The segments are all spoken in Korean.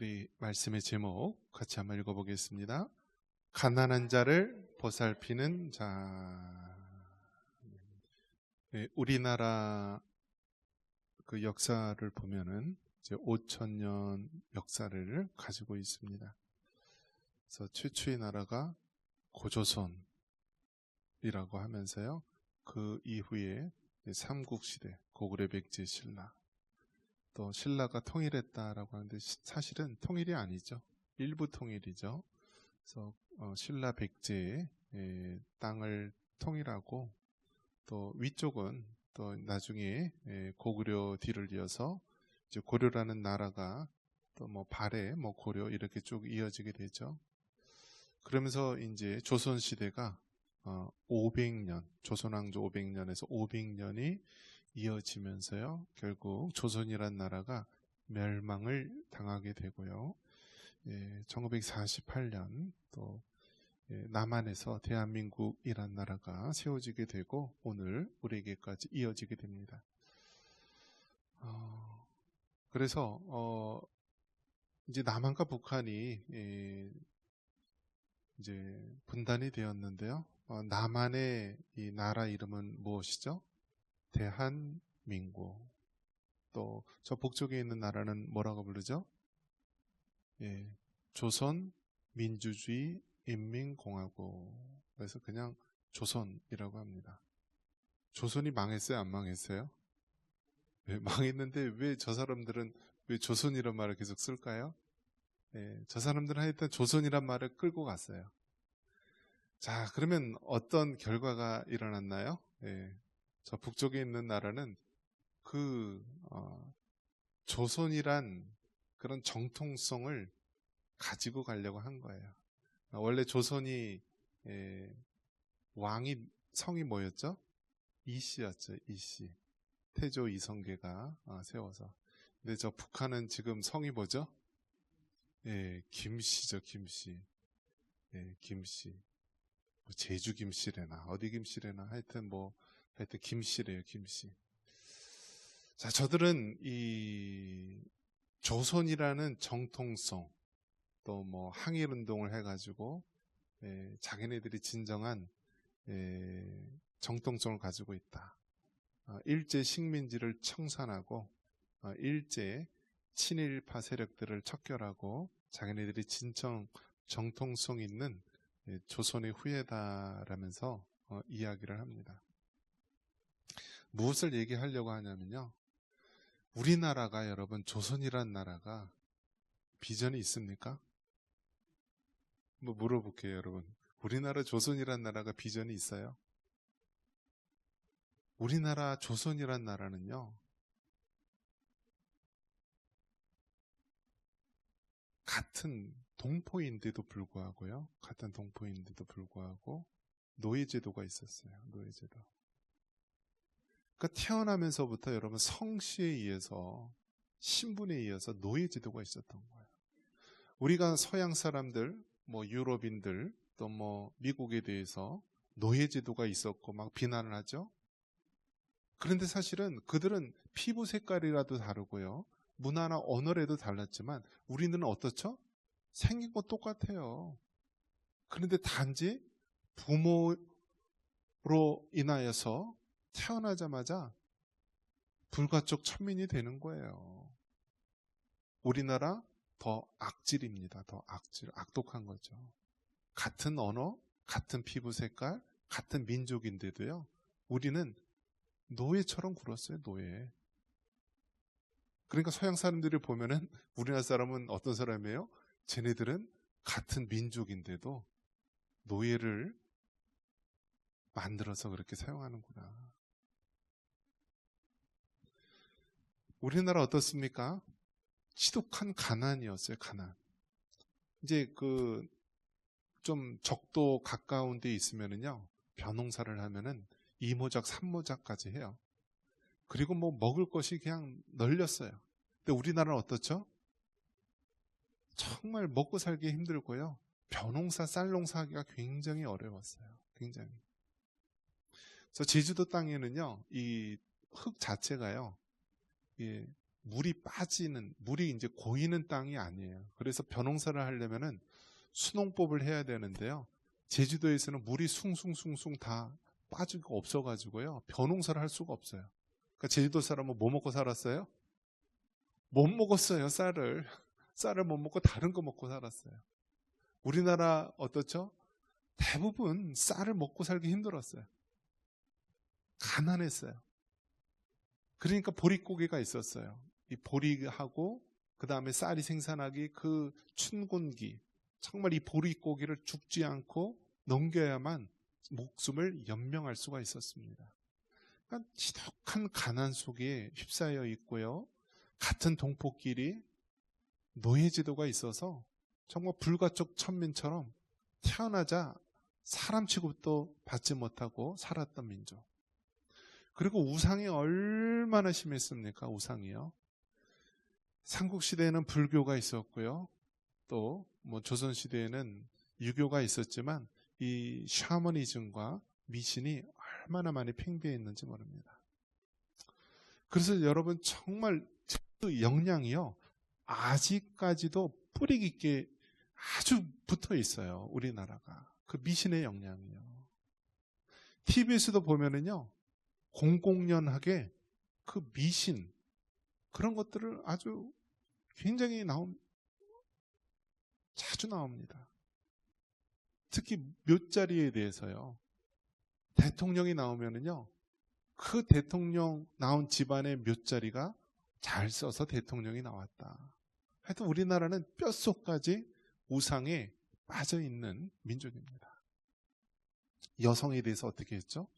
우리 말씀의 제목 같이 한번 읽어보겠습니다. 가난한 자를 보살피는 자. 네, 우리나라 그 역사를 보면은 이제 5천 년 역사를 가지고 있습니다. 그래서 최초의 나라가 고조선이라고 하면서요. 그 이후에 삼국시대 고구려 백제 신라 또 신라가 통일했다라고 하는데 사실은 통일이 아니죠. 일부 통일이죠. 그래서 어, 신라 백제의 땅을 통일하고 또 위쪽은 또 나중에 고구려 뒤를 이어서 이제 고려라는 나라가 또 뭐 발해 뭐 고려 이렇게 쭉 이어지게 되죠. 그러면서 이제 조선 시대가 어 500년 조선왕조 500년에서 500년이 이어지면서요. 결국 조선이란 나라가 멸망을 당하게 되고요. 예, 1948년 또 예, 남한에서 대한민국이란 나라가 세워지게 되고 오늘 우리에게까지 이어지게 됩니다. 어, 그래서 어, 이제 남한과 북한이 예, 이제 분단이 되었는데요. 어, 남한의 이 나라 이름은 무엇이죠? 대한민국. 또 저 북쪽에 있는 나라는 뭐라고 부르죠? 예, 조선 민주주의 인민공화국. 그래서 그냥 조선이라고 합니다. 조선이 망했어요? 안 망했어요? 네, 망했는데 왜 저 사람들은 왜 조선이란 말을 계속 쓸까요? 예, 저 사람들은 하여튼 조선이란 말을 끌고 갔어요. 자, 그러면 어떤 결과가 일어났나요? 예, 저 북쪽에 있는 나라는 그 어, 조선이란 그런 정통성을 가지고 가려고 한 거예요. 원래 조선이 예, 왕이 성이 뭐였죠? 이씨였죠. 이씨. 태조 이성계가 어, 세워서. 근데 저 북한은 지금 성이 뭐죠? 예, 김씨죠. 김씨. 예, 김씨. 뭐 제주 김씨래나 어디 김씨래나 하여튼 뭐 하여튼 김씨래요, 김씨. 자, 저들은 이 조선이라는 정통성, 또 뭐 항일 운동을 해가지고 예, 자기네들이 진정한 예, 정통성을 가지고 있다. 어, 일제 식민지를 청산하고 어, 일제 친일파 세력들을 척결하고 자기네들이 진정 정통성 있는 예, 조선의 후예다라면서 어, 이야기를 합니다. 무엇을 얘기하려고 하냐면요. 우리나라가 여러분 조선이란 나라가 비전이 있습니까? 뭐 물어볼게요, 여러분. 우리나라 조선이란 나라가 비전이 있어요? 우리나라 조선이란 나라는요. 같은 동포인데도 불구하고요. 같은 동포인데도 불구하고 노예 제도가 있었어요. 노예 제도. 그러니까 태어나면서부터 여러분 성씨에 의해서 신분에 의해서 노예 제도가 있었던 거예요. 우리가 서양 사람들, 뭐 유럽인들, 또 뭐 미국에 대해서 노예 제도가 있었고 막 비난을 하죠. 그런데 사실은 그들은 피부 색깔이라도 다르고요. 문화나 언어라도 달랐지만 우리는 어떻죠? 생긴 것 똑같아요. 그런데 단지 부모로 인하여서 태어나자마자 불가촉 천민이 되는 거예요. 우리나라 더 악질입니다. 더 악질, 악독한 거죠. 같은 언어, 같은 피부 색깔, 같은 민족인데도요. 우리는 노예처럼 굴었어요, 노예. 그러니까 서양 사람들이 보면은 우리나라 사람은 어떤 사람이에요? 쟤네들은 같은 민족인데도 노예를 만들어서 그렇게 사용하는구나. 우리나라 어떻습니까? 지독한 가난이었어요, 가난. 이제 그, 좀 적도 가까운 데 있으면은요, 벼농사를 하면은 이모작, 삼모작까지 해요. 그리고 뭐 먹을 것이 그냥 널렸어요. 근데 우리나라는 어떻죠? 정말 먹고 살기 힘들고요. 벼농사, 쌀농사 하기가 굉장히 어려웠어요. 굉장히. 그래서 제주도 땅에는요, 이 흙 자체가요, 예, 물이 빠지는 물이 이제 고이는 땅이 아니에요. 그래서 벼농사를 하려면은 수농법을 해야 되는데요. 제주도에서는 물이 숭숭숭숭 다 빠지고 없어가지고요. 벼농사를 할 수가 없어요. 그러니까 제주도 사람은 뭐 먹고 살았어요? 못 먹었어요, 쌀을. 쌀을 못 먹고 다른 거 먹고 살았어요. 우리나라 어떻죠? 대부분 쌀을 먹고 살기 힘들었어요. 가난했어요. 그러니까 보릿고개가 있었어요. 이 보리하고 그 다음에 쌀이 생산하기 그 춘곤기 정말 이 보릿고개를 죽지 않고 넘겨야만 목숨을 연명할 수가 있었습니다. 그러니까 지독한 가난 속에 휩싸여 있고요. 같은 동포끼리 노예 제도가 있어서 정말 불가촉 천민처럼 태어나자 사람 취급도 받지 못하고 살았던 민족. 그리고 우상이 얼마나 심했습니까? 우상이요. 삼국시대에는 불교가 있었고요. 또, 뭐, 조선시대에는 유교가 있었지만, 이 샤머니즘과 미신이 얼마나 많이 팽배했는지 모릅니다. 그래서 여러분 정말 그 영향이요. 아직까지도 뿌리 깊게 아주 붙어 있어요. 우리나라가. 그 미신의 영향이요. TV에서도 보면은요. 공공연하게 그 미신 그런 것들을 아주 굉장히 나온 자주 나옵니다. 특히 몇 자리에 대해서요. 대통령이 나오면은요. 그 대통령 나온 집안의 몇 자리가 잘 써서 대통령이 나왔다. 하여튼 우리나라는 뼛속까지 우상에 빠져 있는 민족입니다. 여성에 대해서 어떻게 했죠?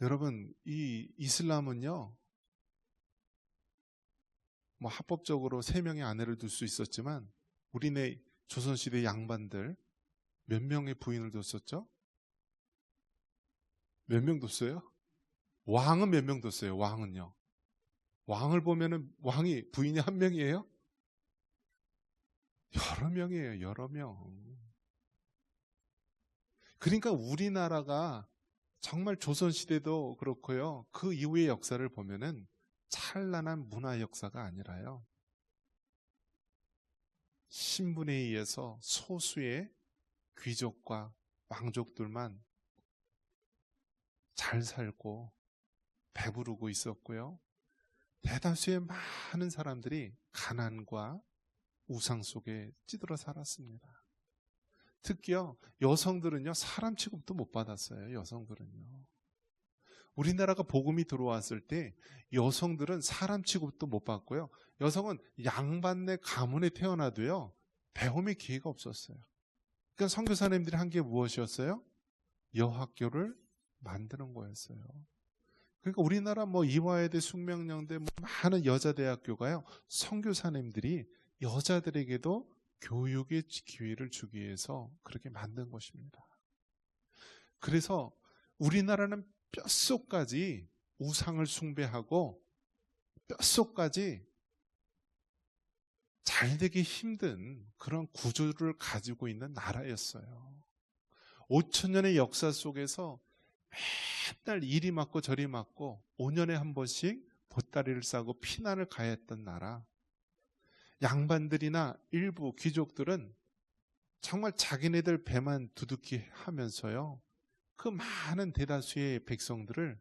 여러분, 이 이슬람은요, 뭐 합법적으로 세 명의 아내를 둘 수 있었지만, 우리네 조선시대 양반들 몇 명의 부인을 뒀었죠? 몇 명 뒀어요? 왕은 몇 명 뒀어요? 왕은요. 왕을 보면은 왕이 부인이 한 명이에요? 여러 명이에요, 여러 명. 그러니까 우리나라가 정말 조선시대도 그렇고요. 그 이후의 역사를 보면은 찬란한 문화 역사가 아니라요. 신분에 의해서 소수의 귀족과 왕족들만 잘 살고 배부르고 있었고요. 대다수의 많은 사람들이 가난과 우상 속에 찌들어 살았습니다. 특히요, 여성들은요, 사람 취급도 못 받았어요, 여성들은요. 우리나라가 복음이 들어왔을 때 여성들은 사람 취급도 못 받고요. 여성은 양반네 가문에 태어나도요, 배움의 기회가 없었어요. 그러니까 선교사님들이 한 게 무엇이었어요? 여학교를 만드는 거였어요. 그러니까 우리나라 뭐 이화여대, 숙명여대 뭐 많은 여자 대학교가요. 선교사님들이 여자들에게도 교육의 기회를 주기 위해서 그렇게 만든 것입니다. 그래서 우리나라는 뼛속까지 우상을 숭배하고 뼛속까지 잘 되기 힘든 그런 구조를 가지고 있는 나라였어요. 5천 년의 역사 속에서 맨날 이리 맞고 저리 맞고 5년에 한 번씩 보따리를 싸고 피난을 가했던 나라. 양반들이나 일부 귀족들은 정말 자기네들 배만 두둑히 하면서요. 그 많은 대다수의 백성들을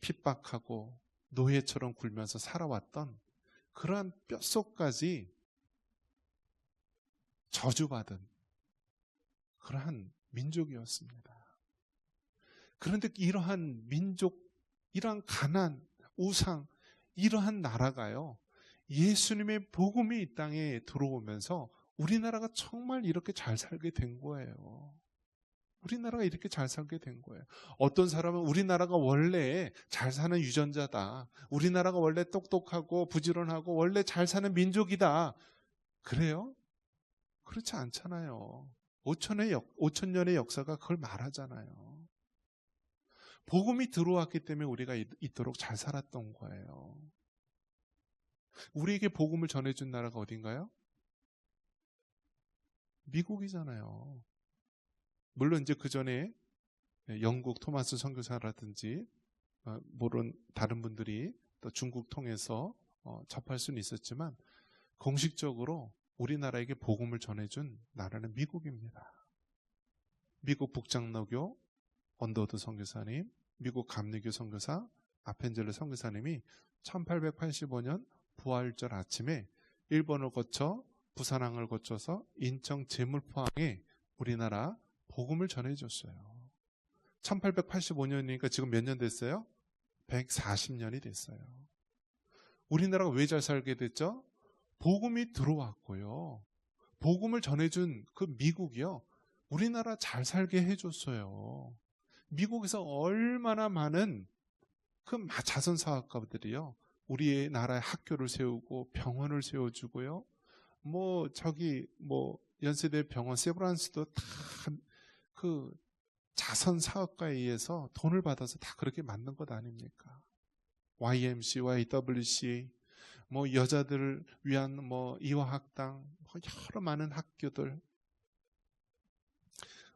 핍박하고 노예처럼 굴면서 살아왔던 그러한 뼛속까지 저주받은 그러한 민족이었습니다. 그런데 이러한 민족, 이러한 가난, 우상, 이러한 나라가요. 예수님의 복음이 이 땅에 들어오면서 우리나라가 정말 이렇게 잘 살게 된 거예요. 우리나라가 이렇게 잘 살게 된 거예요. 어떤 사람은 우리나라가 원래 잘 사는 유전자다. 우리나라가 원래 똑똑하고 부지런하고 원래 잘 사는 민족이다. 그래요? 그렇지 않잖아요. 5천의 역, 5천 년의 역사가 그걸 말하잖아요. 복음이 들어왔기 때문에 우리가 있도록 잘 살았던 거예요. 우리에게 복음을 전해준 나라가 어딘가요? 미국이잖아요. 물론 이제 그 전에 영국 토마스 선교사라든지 어, 모른 다른 분들이 또 중국 통해서 어, 접할 수는 있었지만 공식적으로 우리나라에게 복음을 전해준 나라는 미국입니다. 미국 북장로교 언더드 선교사님, 미국 감리교 선교사 아펜젤르 선교사님이 1885년 부활절 아침에 일본을 거쳐 부산항을 거쳐서 인천 제물포항에 우리나라 복음을 전해줬어요. 1885년이니까 지금 몇 년 됐어요? 140년이 됐어요. 우리나라가 왜 잘 살게 됐죠? 복음이 들어왔고요. 복음을 전해준 그 미국이요. 우리나라 잘 살게 해줬어요. 미국에서 얼마나 많은 그 자선 사업가들이요. 우리의 나라의 학교를 세우고 병원을 세워주고요. 뭐 저기 뭐 연세대 병원 세브란스도 다 그 자선 사업가에 의해서 돈을 받아서 다 그렇게 만든 것 아닙니까? YMC, YWC, 뭐 여자들을 위한 뭐 이화학당, 뭐 여러 많은 학교들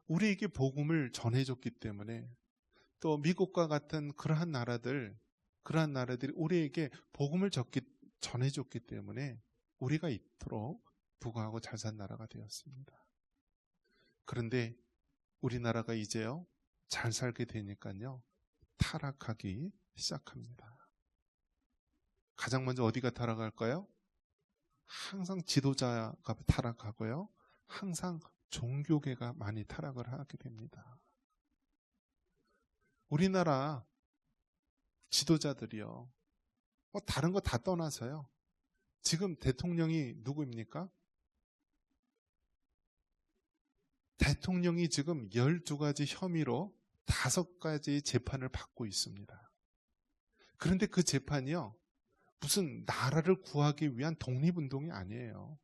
우리에게 복음을 전해줬기 때문에 또 미국과 같은 그러한 나라들, 그러한 나라들이 우리에게 복음을 적기, 전해줬기 때문에 우리가 이토록 부강하고 잘 산 나라가 되었습니다. 그런데 우리나라가 이제요, 잘 살게 되니까요, 타락하기 시작합니다. 가장 먼저 어디가 타락할까요? 항상 지도자가 타락하고요. 항상 종교계가 많이 타락을 하게 됩니다. 우리나라 지도자들이요. 뭐 다른 거 다 떠나서요. 지금 대통령이 누구입니까? 대통령이 지금 12가지 혐의로 다섯 가지 재판을 받고 있습니다. 그런데 그 재판이요. 무슨 나라를 구하기 위한 독립운동이 아니에요.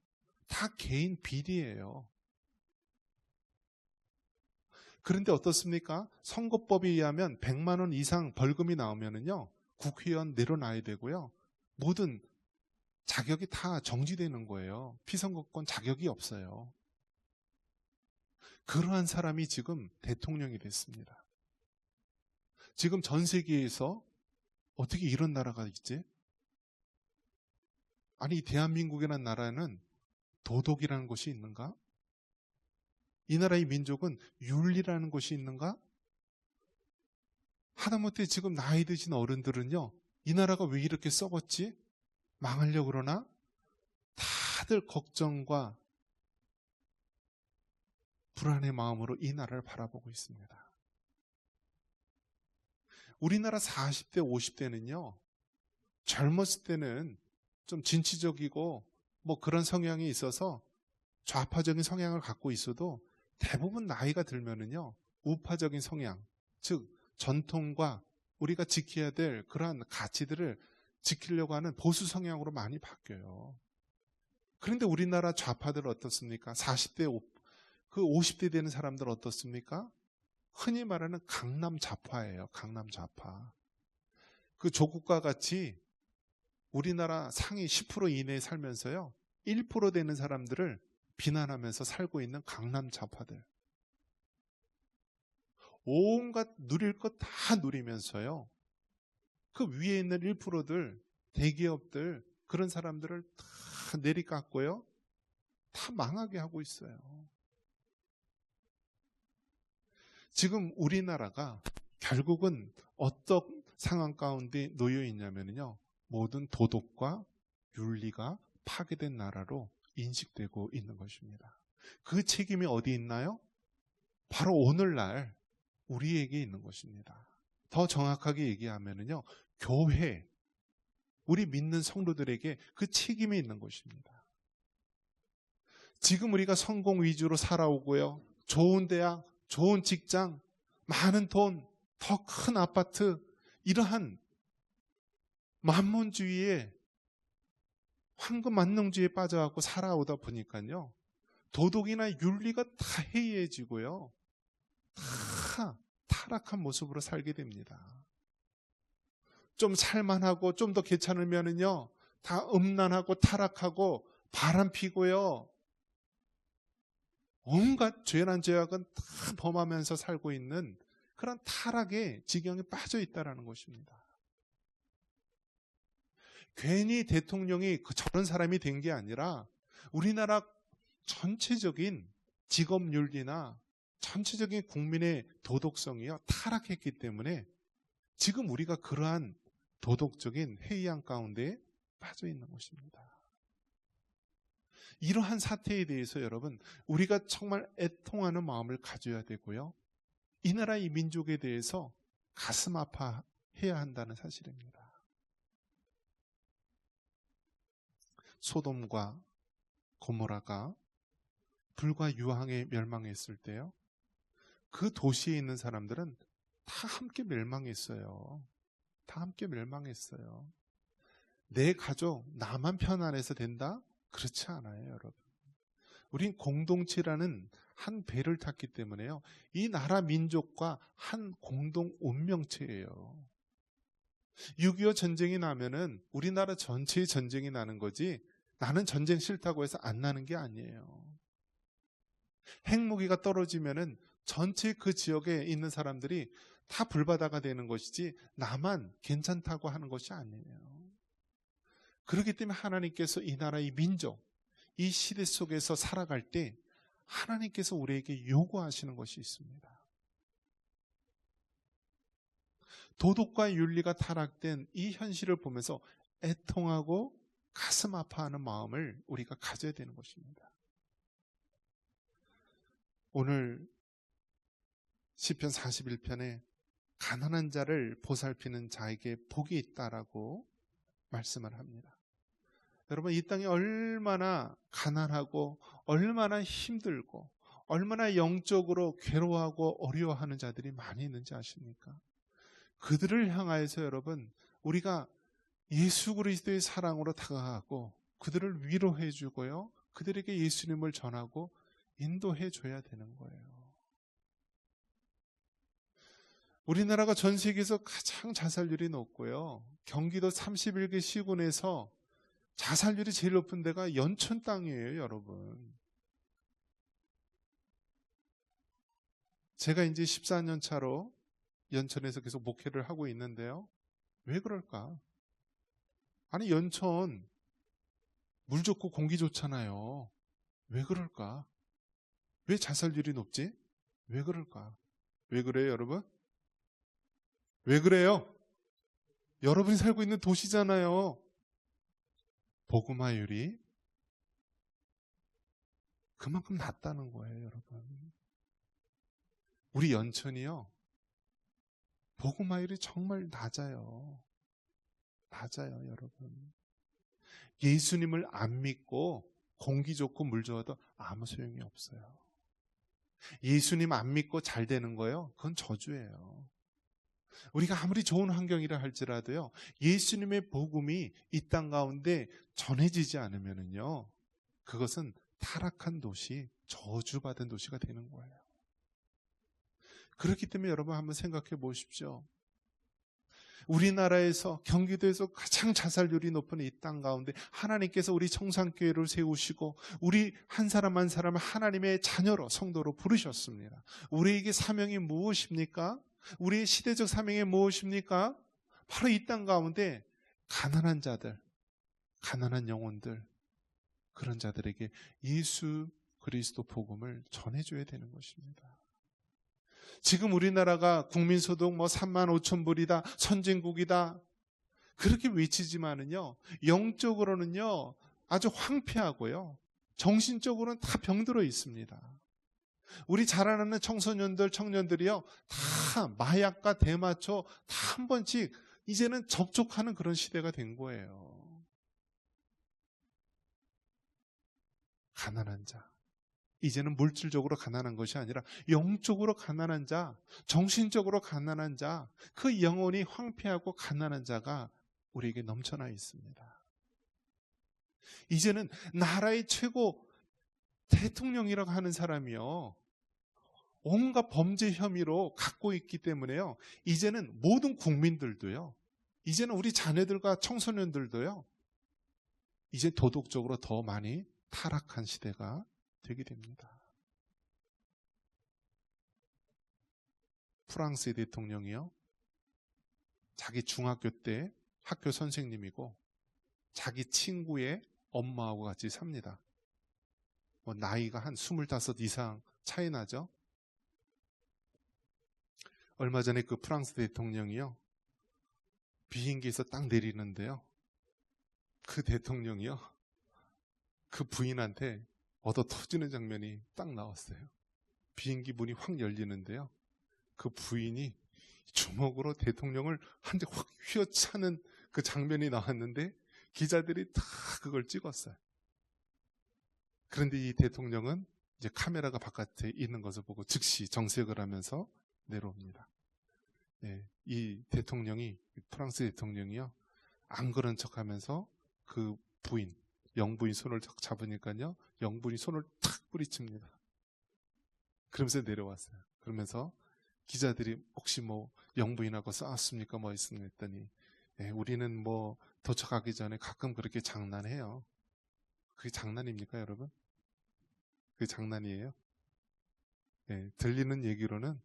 다 개인 비리예요. 그런데 어떻습니까? 선거법에 의하면 100만 원 이상 벌금이 나오면은요. 국회의원 내려놔야 되고요. 모든 자격이 다 정지되는 거예요. 피선거권 자격이 없어요. 그러한 사람이 지금 대통령이 됐습니다. 지금 전 세계에서 어떻게 이런 나라가 있지? 아니, 대한민국이라는 나라는 도덕이라는 것이 있는가? 이 나라의 민족은 윤리라는 것이 있는가? 하다못해 지금 나이 드신 어른들은요, 이 나라가 왜 이렇게 썩었지? 망하려고 그러나? 다들 걱정과 불안의 마음으로 이 나라를 바라보고 있습니다. 우리나라 40대, 50대는요, 젊었을 때는 좀 진취적이고 뭐 그런 성향이 있어서 좌파적인 성향을 갖고 있어도 대부분 나이가 들면은요, 우파적인 성향, 즉, 전통과 우리가 지켜야 될 그러한 가치들을 지키려고 하는 보수 성향으로 많이 바뀌어요. 그런데 우리나라 좌파들 어떻습니까? 40대, 그 50대 되는 사람들 어떻습니까? 흔히 말하는 강남 좌파예요. 강남 좌파. 그 조국과 같이 우리나라 상위 10% 이내에 살면서요. 1% 되는 사람들을 비난하면서 살고 있는 강남 좌파들. 온갖 누릴 것 다 누리면서요. 그 위에 있는 1%들, 대기업들, 그런 사람들을 다 내리깎고요. 다 망하게 하고 있어요. 지금 우리나라가 결국은 어떤 상황 가운데 놓여 있냐면요. 모든 도덕과 윤리가 파괴된 나라로 인식되고 있는 것입니다. 그 책임이 어디 있나요? 바로 오늘날 우리에게 있는 것입니다. 더 정확하게 얘기하면요. 교회, 우리 믿는 성도들에게 그 책임이 있는 것입니다. 지금 우리가 성공 위주로 살아오고요. 좋은 대학, 좋은 직장, 많은 돈, 더 큰 아파트, 이러한 만문주의에 황금 만능주의에 빠져갖고 살아오다 보니까요. 도덕이나 윤리가 다 해이해지고요. 다 타락한 모습으로 살게 됩니다. 좀 살만하고 좀 더 괜찮으면은요. 다 음란하고 타락하고 바람 피고요. 온갖 죄난 죄악은 다 범하면서 살고 있는 그런 타락의 지경에 빠져 있다라는 것입니다. 괜히 대통령이 그 저런 사람이 된 게 아니라 우리나라 전체적인 직업윤리나 전체적인 국민의 도덕성이요 타락했기 때문에 지금 우리가 그러한 도덕적인 회의한 가운데 빠져 있는 것입니다. 이러한 사태에 대해서 여러분 우리가 정말 애통하는 마음을 가져야 되고요. 이 나라 이 민족에 대해서 가슴 아파해야 한다는 사실입니다. 소돔과 고모라가 불과 유황에 멸망했을 때요. 그 도시에 있는 사람들은 다 함께 멸망했어요. 다 함께 멸망했어요. 내 가족, 나만 편안해서 된다? 그렇지 않아요, 여러분. 우린 공동체라는 한 배를 탔기 때문에요. 이 나라 민족과 한 공동 운명체예요. 6.25 전쟁이 나면은 우리나라 전체의 전쟁이 나는 거지 나는 전쟁 싫다고 해서 안 나는 게 아니에요. 핵무기가 떨어지면은 전체 그 지역에 있는 사람들이 다 불바다가 되는 것이지 나만 괜찮다고 하는 것이 아니에요. 그렇기 때문에 하나님께서 이 나라의 민족, 이 시대 속에서 살아갈 때 하나님께서 우리에게 요구하시는 것이 있습니다. 도덕과 윤리가 타락된 이 현실을 보면서 애통하고 가슴 아파하는 마음을 우리가 가져야 되는 것입니다. 오늘 시편 41편에 가난한 자를 보살피는 자에게 복이 있다라고 말씀을 합니다. 여러분 이 땅이 얼마나 가난하고 얼마나 힘들고 얼마나 영적으로 괴로워하고 어려워하는 자들이 많이 있는지 아십니까? 그들을 향하여서 여러분 우리가 예수 그리스도의 사랑으로 다가가고 그들을 위로해 주고요. 그들에게 예수님을 전하고 인도해 줘야 되는 거예요. 우리나라가 전 세계에서 가장 자살률이 높고요. 경기도 31개 시군에서 자살률이 제일 높은 데가 연천 땅이에요, 여러분. 제가 이제 14년 차로 연천에서 계속 목회를 하고 있는데요. 왜 그럴까? 아니, 연천, 물 좋고 공기 좋잖아요. 왜 그럴까? 왜 자살률이 높지? 왜 그럴까? 왜 그래요, 여러분? 왜 그래요? 여러분이 살고 있는 도시잖아요. 복음화율이 그만큼 낮다는 거예요, 여러분. 우리 연천이요. 복음화율이 정말 낮아요. 낮아요, 여러분. 예수님을 안 믿고 공기 좋고 물 좋아도 아무 소용이 없어요. 예수님 안 믿고 잘 되는 거요? 그건 저주예요. 우리가 아무리 좋은 환경이라 할지라도요, 예수님의 복음이 이 땅 가운데 전해지지 않으면은요, 그것은 타락한 도시, 저주받은 도시가 되는 거예요. 그렇기 때문에 여러분 한번 생각해 보십시오. 우리나라에서 경기도에서 가장 자살률이 높은 이 땅 가운데 하나님께서 우리 청산교회를 세우시고 우리 한 사람 한 사람을 하나님의 자녀로 성도로 부르셨습니다. 우리에게 사명이 무엇입니까? 우리의 시대적 사명이 무엇입니까? 바로 이 땅 가운데 가난한 자들, 가난한 영혼들, 그런 자들에게 예수 그리스도 복음을 전해줘야 되는 것입니다. 지금 우리나라가 국민소득 뭐 3만 5천 불이다, 선진국이다, 그렇게 외치지만은요, 영적으로는요, 아주 황폐하고요, 정신적으로는 다 병들어 있습니다. 우리 자라나는 청소년들, 청년들이요, 다 마약과 대마초 다 한 번씩 이제는 접촉하는 그런 시대가 된 거예요. 가난한 자. 이제는 물질적으로 가난한 것이 아니라 영적으로 가난한 자, 정신적으로 가난한 자, 그 영혼이 황폐하고 가난한 자가 우리에게 넘쳐나 있습니다. 이제는 나라의 최고 대통령이라고 하는 사람이요. 온갖 범죄 혐의로 갖고 있기 때문에요. 이제는 모든 국민들도요. 이제는 우리 자녀들과 청소년들도요. 이제 도덕적으로 더 많이 타락한 시대가 되게 됩니다. 프랑스의 대통령이요. 자기 중학교 때 학교 선생님이고 자기 친구의 엄마하고 같이 삽니다. 뭐 나이가 한 25 이상 차이 나죠? 얼마 전에 그 프랑스 대통령이요. 비행기에서 딱 내리는데요. 그 대통령이요. 그 부인한테 얻어 터지는 장면이 딱 나왔어요. 비행기 문이 확 열리는데요. 그 부인이 주먹으로 대통령을 한 대 확 휘어차는 그 장면이 나왔는데 기자들이 다 그걸 찍었어요. 그런데 이 대통령은 이제 카메라가 바깥에 있는 것을 보고 즉시 정색을 하면서 내려옵니다. 예, 이 대통령이 프랑스 대통령이요 안 그런 척하면서 그 부인 영부인 손을 탁 잡으니까요 영부인이 손을 탁 뿌리칩니다. 그러면서 내려왔어요. 그러면서 기자들이 혹시 뭐 영부인하고 싸웠습니까? 뭐 있습니까? 했더니 예, 우리는 뭐 도착하기 전에 가끔 그렇게 장난해요. 그게 장난입니까, 여러분? 그게 장난이에요? 예, 들리는 얘기로는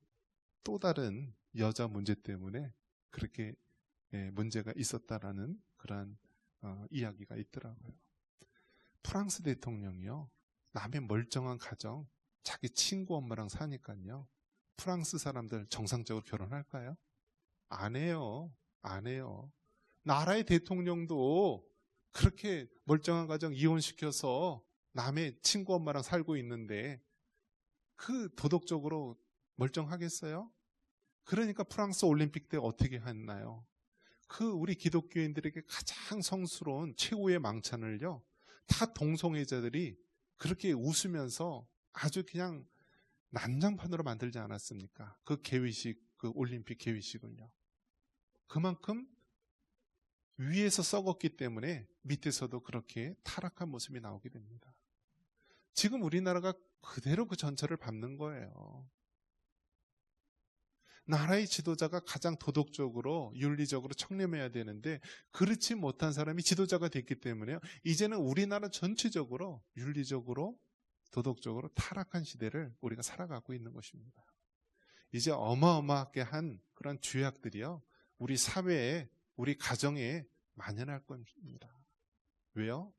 또 다른 여자 문제 때문에 그렇게 예, 문제가 있었다라는 그러한 어, 이야기가 있더라고요. 프랑스 대통령이요. 남의 멀쩡한 가정, 자기 친구 엄마랑 사니까요. 프랑스 사람들 정상적으로 결혼할까요? 안 해요. 안 해요. 나라의 대통령도 그렇게 멀쩡한 가정 이혼시켜서 남의 친구 엄마랑 살고 있는데 그 도덕적으로 멀쩡하겠어요? 그러니까 프랑스 올림픽 때 어떻게 했나요? 그 우리 기독교인들에게 가장 성스러운 최후의 망찬을요, 다 동성애자들이 그렇게 웃으면서 아주 그냥 난장판으로 만들지 않았습니까? 그 개회식, 그 올림픽 개회식을요. 그만큼 위에서 썩었기 때문에 밑에서도 그렇게 타락한 모습이 나오게 됩니다. 지금 우리나라가 그대로 그 전철을 밟는 거예요. 나라의 지도자가 가장 도덕적으로 윤리적으로 청렴해야 되는데 그렇지 못한 사람이 지도자가 됐기 때문에요. 이제는 우리나라 전체적으로 윤리적으로 도덕적으로 타락한 시대를 우리가 살아가고 있는 것입니다. 이제 어마어마하게 한 그런 죄악들이요. 우리 사회에 우리 가정에 만연할 겁니다. 왜요?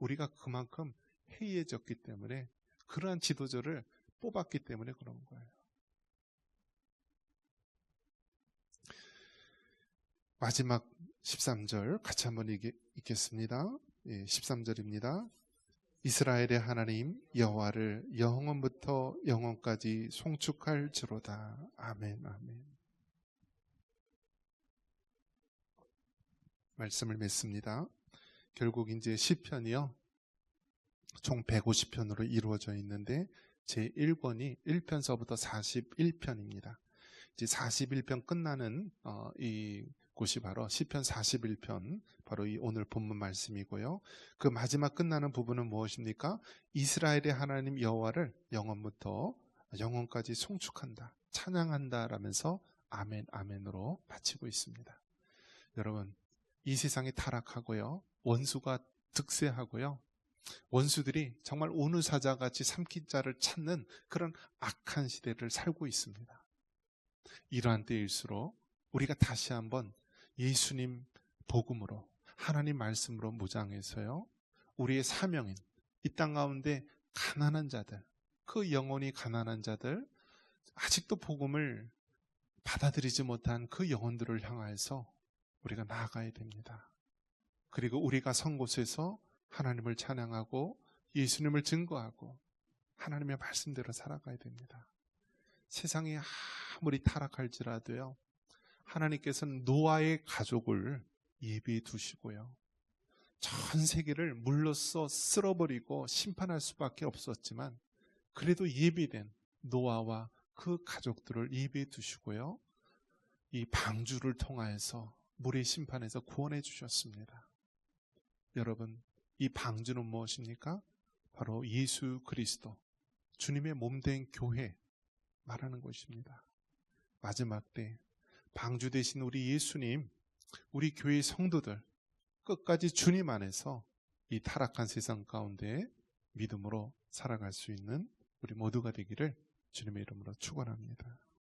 우리가 그만큼 해이해졌기 때문에 그러한 지도자를 뽑았기 때문에 그런 거예요. 마지막 13절 같이 한번 읽겠습니다. 예, 13절입니다. 이스라엘의 하나님 여호와를 영원부터 영원까지 송축할지로다. 아멘 아멘. 말씀을 맺습니다. 결국 이제 시편이요. 총 150편으로 이루어져 있는데 제 1권이 1편서부터 41편입니다. 이제 41편 끝나는 어, 이 곳이 바로 시편 41편 바로 이 오늘 본문 말씀이고요. 그 마지막 끝나는 부분은 무엇입니까? 이스라엘의 하나님 여호와를 영원부터 영원까지 송축한다. 찬양한다라면서 아멘 아멘으로 마치고 있습니다. 여러분, 이 세상이 타락하고요. 원수가 득세하고요. 원수들이 정말 오늘 사자같이 삼킨 자를 찾는 그런 악한 시대를 살고 있습니다. 이러한 때일수록 우리가 다시 한번 예수님 복음으로 하나님 말씀으로 무장해서요. 우리의 사명인 이 땅 가운데 가난한 자들, 그 영혼이 가난한 자들, 아직도 복음을 받아들이지 못한 그 영혼들을 향하여서 우리가 나아가야 됩니다. 그리고 우리가 선 곳에서 하나님을 찬양하고 예수님을 증거하고 하나님의 말씀대로 살아가야 됩니다. 세상이 아무리 타락할지라도요, 하나님께서는 노아의 가족을 예비해 두시고요. 전 세계를 물로써 쓸어버리고 심판할 수밖에 없었지만 그래도 예비된 노아와 그 가족들을 예비해 두시고요. 이 방주를 통하여서 물의 심판에서 구원해 주셨습니다. 여러분, 이 방주는 무엇입니까? 바로 예수 그리스도, 주님의 몸 된 교회 말하는 것입니다. 마지막 때 방주 대신 우리 예수님, 우리 교회 성도들 끝까지 주님 안에서 이 타락한 세상 가운데 믿음으로 살아갈 수 있는 우리 모두가 되기를 주님의 이름으로 축원합니다.